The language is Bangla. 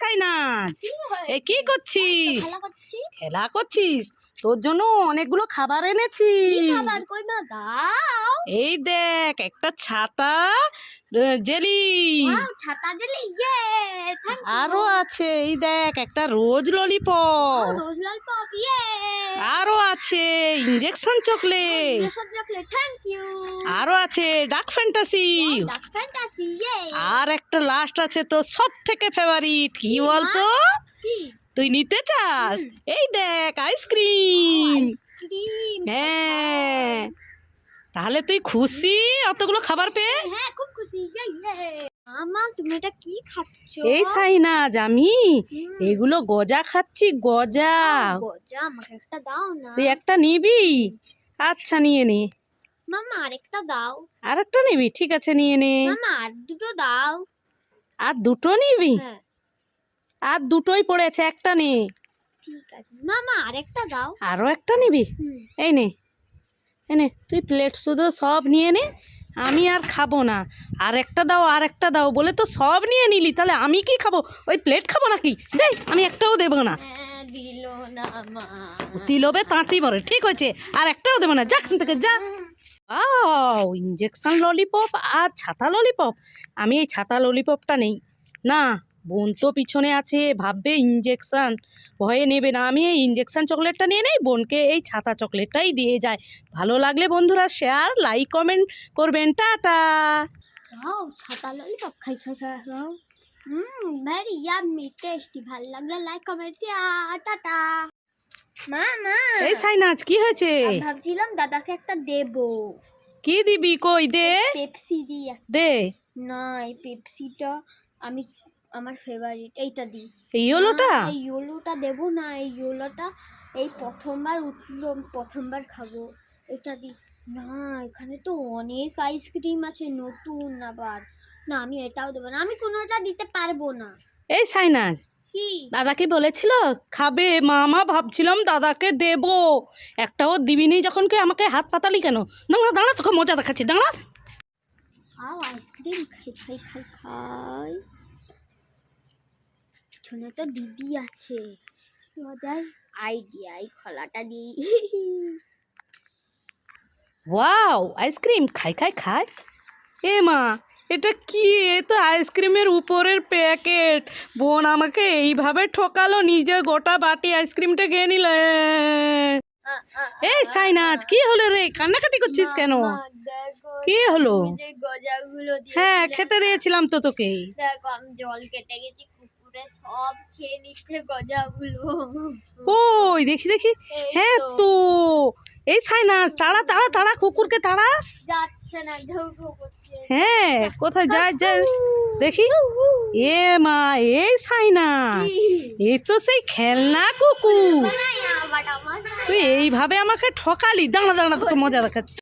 সাইনাজ। এ কি করছিস? খেলা করছিস? তোর জন্য অনেকগুলো খাবার এনেছি। এই দেখ একটা ছাতা জেলি! ছাতা দিলে ইয়ে আরও আছে এই দেখ একটা রোজ ললিপপ রোজলাল পপ ইয়ে। আরও আছে injection chocolate chocolate thank you আরও আছে ডাক ফ্যান্টাসি ডাক ফ্যান্টাসি ইয়ে। আর একটা লাস্ট আছে তো সব থেকে ফেভারিট কি কি বলতো? তুই নিতে চাস? এই দেখ আইসক্রিম আইসক্রিম হ্যাঁ। তাহলে তুই খুশি? অতগুলো খাবার পেয়ে? হ্যাঁ খুব খুশি। ইয়ে তুমি এটা কি খাচ্ছ? এই সাইনাজ আমি এগুলো গজা খাচ্ছি গজা। গজা আমাকে একটা দাও না। তুই একটা নিবি? আচ্ছা নিয়ে নে। মামা আরেকটা দাও। আর একটা নিবি? ঠিক আছে নিয়ে নে। মামা আর দুটো দাও। আর দুটো নিবি? হ্যাঁ। আর দুটোই পড়েছে একটা নে। ঠিক আছে। মামা আরেকটা দাও। আরও একটা নিবি? এই নে। এই নে তুই প্লেট শুধু সব নিয়ে নে, আমি আর খাব না। আর একটা দাও, আর একটা দাও বলে তো সব নিয়ে নিলি, তাহলে আমি কি খাব? ওই প্লেট খাব নাকি? দে আমি একটাও দেবো না। তিলবে তাঁতি পরে ঠিক হয়েছে, আর একটাও দেবো না। যা থেকে, যা। আও ইঞ্জেকশন ললিপপ আর ছাতা ললিপপ আমি এই ছাতা ললিপপটা নেই। না বোন তো পিছনে আছে ভাববে ইঞ্জেকশন ভয়ে নেবে না আমি এই ইঞ্জেকশন চকলেটটা নিয়ে নেই বোনকে এই ছাতা চকলেটটাই দিয়ে যায়। ভালো লাগলে বন্ধুরা শেয়ার লাইক কমেন্ট করবেন। টাটা। দাও ছাতা ললিপপ খাই খাই খাই হুম ভেরি টেস্টি ভালো লাগলে লাইক কমেন্ট শেয়ার টাটা। মা মা। এই সাইনাজ কি হয়েছে? ভাবছিলাম দাদাকে একটা দেবো। কি দিবি কই দে। পেপসি এক- দে। না এই পেপসিটা আমি আমার ফেভারিট এইটা দিই এই ইয়েলোটা এই ইয়েলোটা দেবো না এই ইয়েলোটা এই প্রথমবার উঠল প্রথমবার খাব। এটা দি। না এখানে তো অনেক আইসক্রিম আছে নতুন আবার। না আমি এটাও দেবো না আমি কোনোটা দিতে পারব না। এই সাইনাজ কি? দাদাকে বলেছিল খাবে মামা ভাবছিলাম দাদাকে দেব। একটাও দিবিনি যখন কে আমাকে হাত পাতালি কেন? দাঁড়া দাঁড়া তোকে মজা দেখাচ্ছি দাঁড়া। আও আইসক্রিম খাই খাই খাই খাই। পিছনে তো দিদি আছে। মজার আইডিয়া এই খোলাটা দিই। ওয়াও আইসক্রিম খাই খাই খাই। এ মা এটা কি? এ তো আইসক্রিমের উপরের প্যাকেট। বোন আমাকে এইভাবে ঠকালো নিজে গোটা বাটি আইসক্রিমটা খেয়ে নিল। এই সাইনাজ কি হলো রে? কান্নাকাটি করছিস কেন? কি হলো? হ্যাঁ খেতে দিয়েছিলাম তো তোকে জল কেটে গেছি কুকুরে সব খেয়ে নিচ্ছে গজাগুলো। ওই দেখি দেখি। হ্যাঁ তো। এই সাইনাস তাড়া তাড়া তাড়া কুকুরকে তাড়া যাচ্ছে না ঘেউ ঘেউ করছে। হ্যাঁ কোথায় যায় যায় দেখি। এ মা এই সাইনা এ তো সেই খেলনা কুকুর। আমার তুই এইভাবে আমাকে ঠকালি। দাঁড়া দাঁড়া তোকে মজা দেখাচ্ছি।